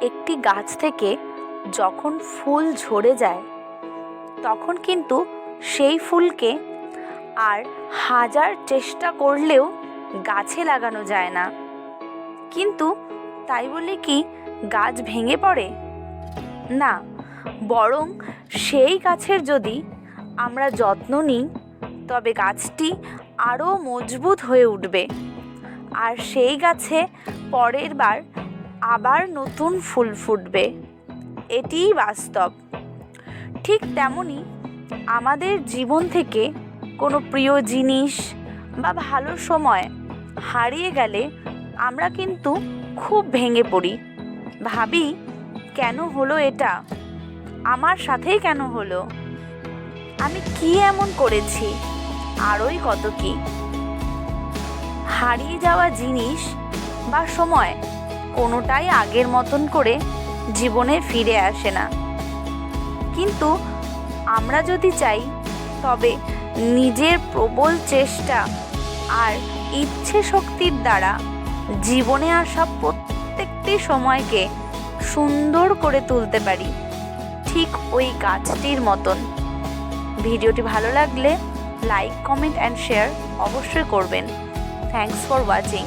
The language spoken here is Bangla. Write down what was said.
একটি গাছ থেকে যখন ফুল ঝরে যায়, তখন কিন্তু সেই ফুলকে আর হাজার চেষ্টা করলেও গাছে লাগানো যায় না। কিন্তু তাই বলে কি গাছ ভেঙে পড়ে? না, বরং সেই গাছের যদি আমরা যত্ন নিই, তবে গাছটি আরও মজবুত হয়ে উঠবে। আর সেই গাছে পরের বার আবার নতুন ফুল ফুটবে। এটিই বাস্তব। ঠিক তেমনই আমাদের জীবন থেকে কোনো প্রিয় জিনিস বা ভালো সময় হারিয়ে গেলে আমরা কিন্তু খুব ভেঙে পড়ি। ভাবি, কেন হলো এটা? আমার সাথেই কেন হলো? আমি কি এমন করেছি? আরোই কত কি? হারিয়ে যাওয়া জিনিস বা সময় কোনোটাই আগের মতন করে জীবনে ফিরে আসে না। কিন্তু আমরা যদি চাই, তবে নিজের প্রবল চেষ্টা আর ইচ্ছে শক্তির দ্বারা জীবনে আসা প্রত্যেকটি সময়কে সুন্দর করে তুলতে পারি, ঠিক ওই গাছটির মতন। ভিডিওটি ভালো লাগলে লাইক, কমেন্ট অ্যান্ড শেয়ার অবশ্যই করবেন। Thanks for watching